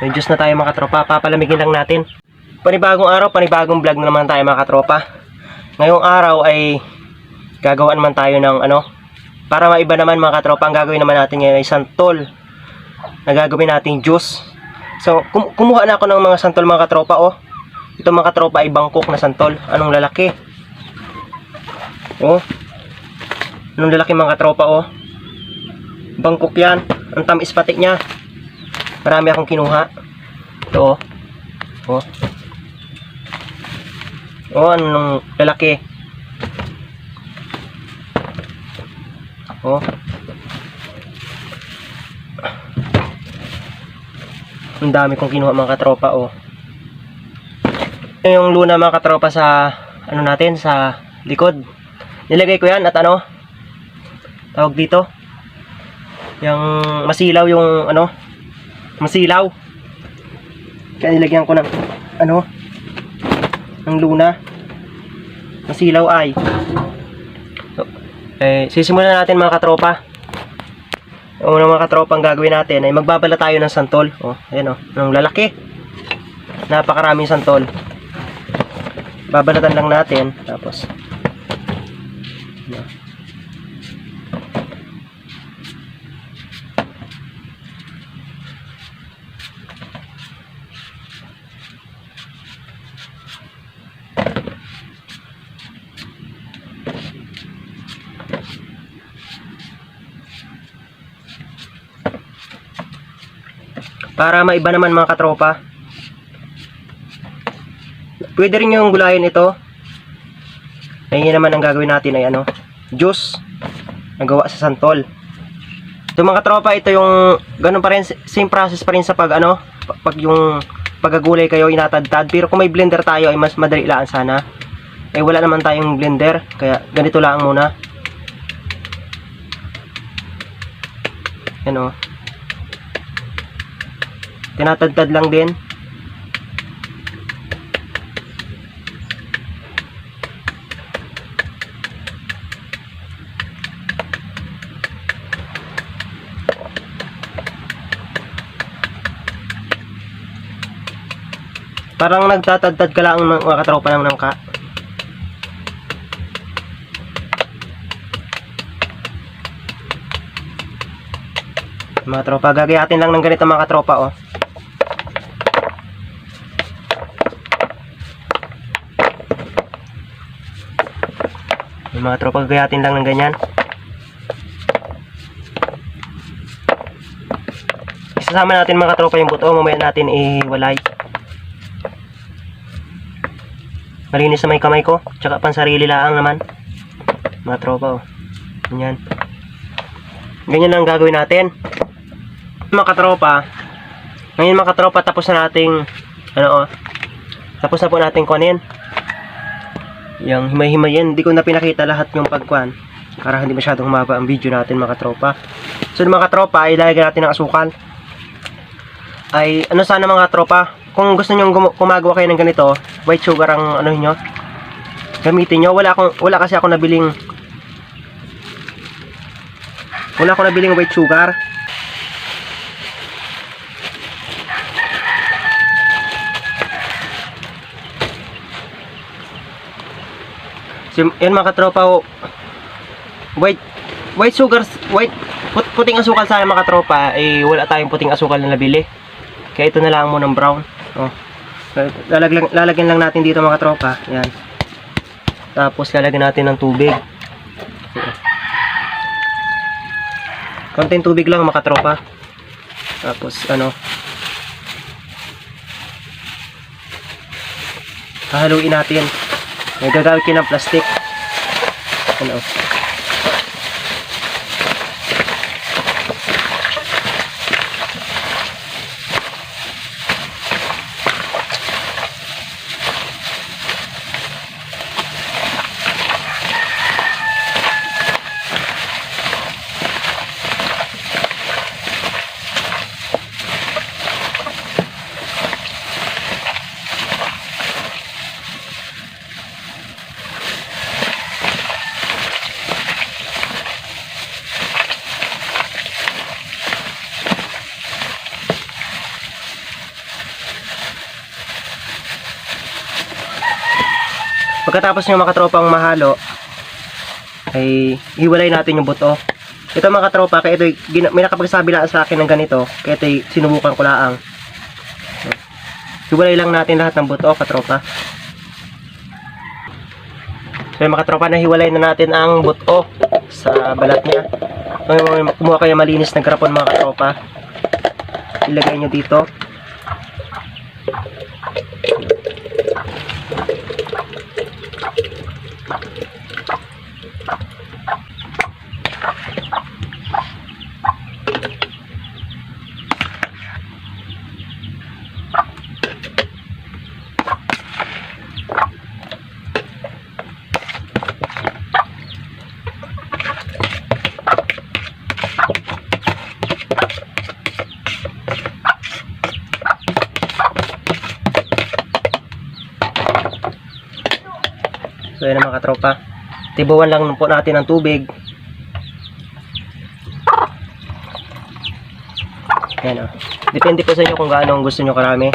May Diyos na tayo mga katropa. Papalamigin lang natin. Panibagong araw, panibagong vlog na naman tayo mga katropa. Ngayong araw ay gagawa naman tayo ng ano, para maiba naman mga katropa, ang gagawin naman natin ngayon ay santol na gagawin nating juice. So, kum- kumuha na ako ng mga santol mga katropa, oh. Ito mga katropa ay bangkok na santol. Anong lalaki? Oh. Anong lalaki mga katropa, oh. Bangkok yan. Ang tamis pati niya. Marami akong kinuha. Ito, oh. Oh. Oh, anong lalaki? Oh. Ang dami kong kinuha mga katropa, oh. Yung luna mga katropa sa, ano natin, sa likod. Nilagay ko yan at ano, tawag dito, yung masilaw yung, ano, masilaw. Kaya nilagyan ko ng, ano, ng luna. Masilaw ay. Eh, sisimulan natin mga katropa. Unang mga katropa ang gagawin natin ay magbabala tayo ng santol. Oh, ayan oh, ng lalaki. Napakaraming santol. Babalatan lang natin. Tapos, ayan. Para maiba naman mga katropa. Pwede rin yung gulayin ito. Ayun naman ang gagawin natin ay ano, juice na gawa sa santol. Ito mga katropa, ito yung ganun pa rin, same process pa rin sa pag ano, pa- pag yung pagagulay kayo inatadtad. Pero kung may blender tayo ay mas madali lang sana. Eh wala naman tayong blender, kaya ganito lang muna. Yan o. Tinatadtad lang din. Parang nagtatadtad ka lang mga mga katropa ng nangka. Mga tropa, gagayatin lang ng ganito mga katropa oh. Mga tropa, gagayatin lang ng ganyan. Isasama natin mga tropa yung buto, mamaya natin iwalay. Malinis na may kamay ko, tsaka pansarili lang naman. Mga tropa oh. Ganyan. Ganyan lang gagawin natin. Mga katropa, ngayon mga katropa, tapos na nating, ano oh, tapos na po natin kunin. Yung himay-himay yan, hindi ko na pinakita lahat yung pagkuhan. Para hindi masyadong humaba ang video natin mga katropa. So mga katropa, ilalagay natin ng asukal. Ay, ano sana mga katropa, kung gusto gum- gumagawa kayo ng ganito, white sugar ang ano nyo, gamitin nyo. Wala, akong, wala kasi ako nabiling wala ako nabiling white sugar. So, yan mga katropa, oh, white white sugar, white put, puting asukal sa mga katropa, eh wala tayong puting asukal na nabili. Kaya ito na lang mo ng brown. Oh. Lalagyan, lalagyan lang natin dito mga tropa. Yan. Tapos lalagyan natin ng tubig. Konting tubig lang mga tropa. Tapos ano. Hahaluin natin. May kayo ng plastic. Ano. Pagkatapos nyo mga katropang mahalo, ay hiwalay natin yung buto. Ito mga katropa, kaya ito, may nakapagsabi lang sa akin ng ganito, kaya ito sinubukan ko lang. Hiwalay lang natin lahat ng buto, katropa. So yung mga katropa, nahiwalay na natin ang buto sa balat niya. Ngayon, kumuha kayo malinis ng karapon mga katropa. Ilagay nyo dito. Mga katropa. Tibuan lang po natin ng tubig. Yan o. Depende po sa inyo kung gaano ang gusto nyo karami.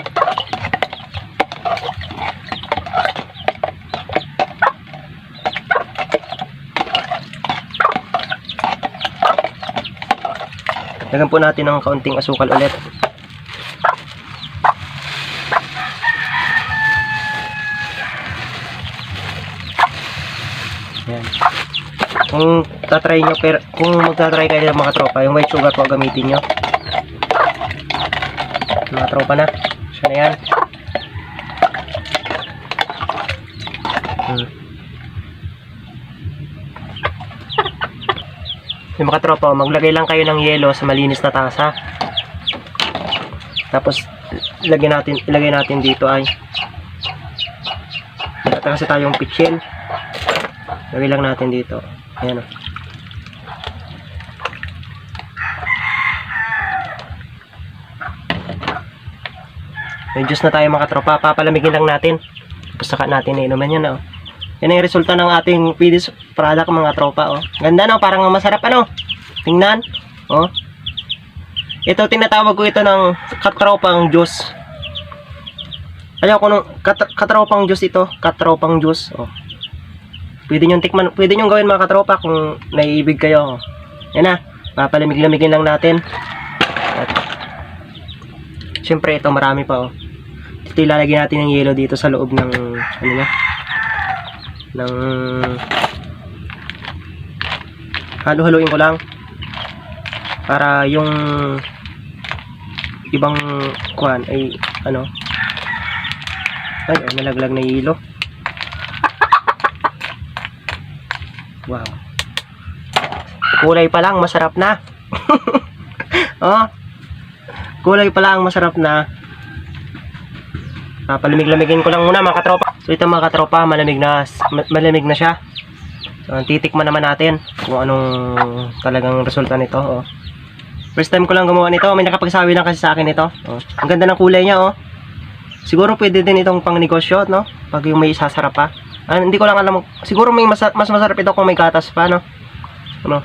Lagyan po natin ng kaunting asukal ulit. Yan. Kung tatry nyo, pero kung magtatry kayo ng mga tropa, yung white sugar po gamitin nyo. Mga tropa na. Siya na yan. Hmm. Yung mga tropa, maglagay lang kayo ng yelo sa malinis na tasa. Tapos, ilagay natin, ilagay natin dito ay wala kasi tayong pitchin. Lagay lang natin dito. Ayan o. May na tayo mga tropa. Papalamigin lang natin. Tapos saka natin inuman yan o. Yan ang resulta ng ating Pidis product mga tropa o. Ganda no? Parang masarap ano? Tingnan. O. Ito tinatawag ko ito ng katropang juice. Ayaw ko nung kat katropang juice ito. Katropang juice. O. Pwede nyo tikman, pwede nyo gawin mga katropa kung naiibig kayo. Yan na, papalamig-lamigin lang natin. At, Siyempre ito marami pa oh. Ito ilalagay natin ng yelo dito sa loob ng ano niya? Ng halo-haluin ko lang para yung ibang kuan ay ano ay, ay nalaglag na yelo Wow. Kulay pa lang, masarap na. oh. Kulay pa lang, masarap na. Papalamig-lamigin ko lang muna mga katropa. So ito mga katropa, malamig na, ma- malamig na siya. So, titikman naman natin kung anong talagang resulta nito. Oh. First time ko lang gumawa nito. May nakapagsabi lang kasi sa akin ito. Oh. Ang ganda ng kulay niya, oh. Siguro pwede din itong pang negosyo, no? Pag yung may sasarap pa. Ah, hindi ko lang alam. Siguro may mas, mas masarap ito kung may gatas pa, no? Ano?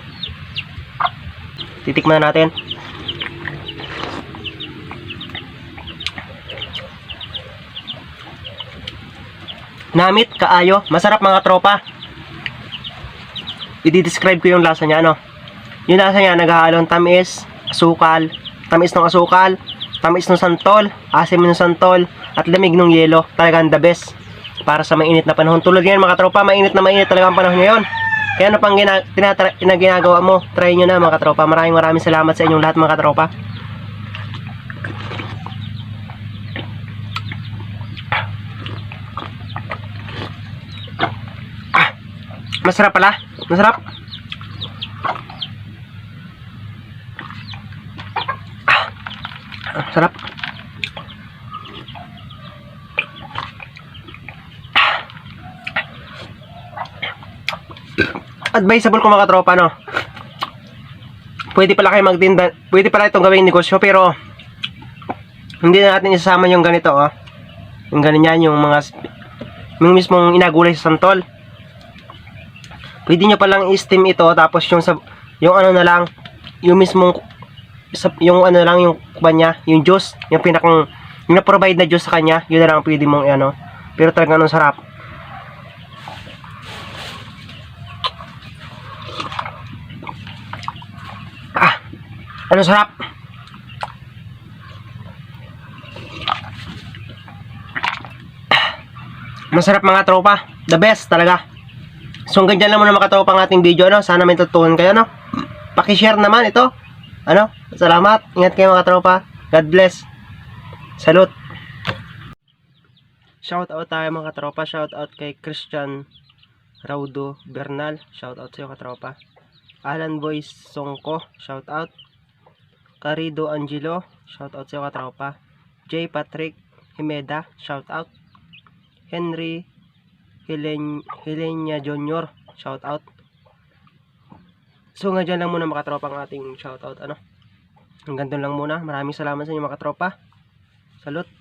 Titikman na natin. Namit, kaayo. Masarap mga tropa. I-describe ko yung lasa niya, no? Yung lasa niya, naghahalong tamis, asukal, tamis ng asukal, tamis ng santol, asim ng santol, at lamig ng yelo. Talagang the best para sa mainit na panahon. Tulad ngayon mga tropa, mainit na mainit talaga ang panahon ngayon. Kaya ano pang gina, ginagawa mo, try nyo na mga tropa. Maraming maraming salamat sa inyong lahat mga tropa. Ah, masarap pala. Masarap. Ah, sarap. Advisable ko mga tropa no? Pwede pala kayo magtinda pwede pala itong gawing negosyo pero hindi na natin isasama yung ganito oh. Yung ganyan yung mga yung mismong inagulay sa santol. Pwede nyo palang i-steam ito tapos yung sa yung ano na lang yung mismong sa, yung ano lang yung kanya yung juice yung pinakang yung na-provide na juice sa kanya yun na lang ang pwede mong ano pero talagang anong sarap Ano sarap? Masarap mga tropa. The best talaga. So hanggang dyan lang muna mga tropa ang ating video. No? Sana may tutunan kayo. No? Pakishare naman ito. Ano? Salamat. Ingat kayo mga tropa. God bless. Salute. Shout out tayo mga tropa. Shout out kay Christian Raudo Bernal. Shout out sa iyo katropa. Alan Boy Songko. Shout out. Carido Angelo. Shout out sa iyo katropa. J. Patrick Himeda. Shout out. Henry Helen Helenia Jr. Shout out. So nga dyan lang muna mga katropa ang ating shout out ano. Hanggang doon lang muna. Maraming salamat sa inyo mga katropa. Salute.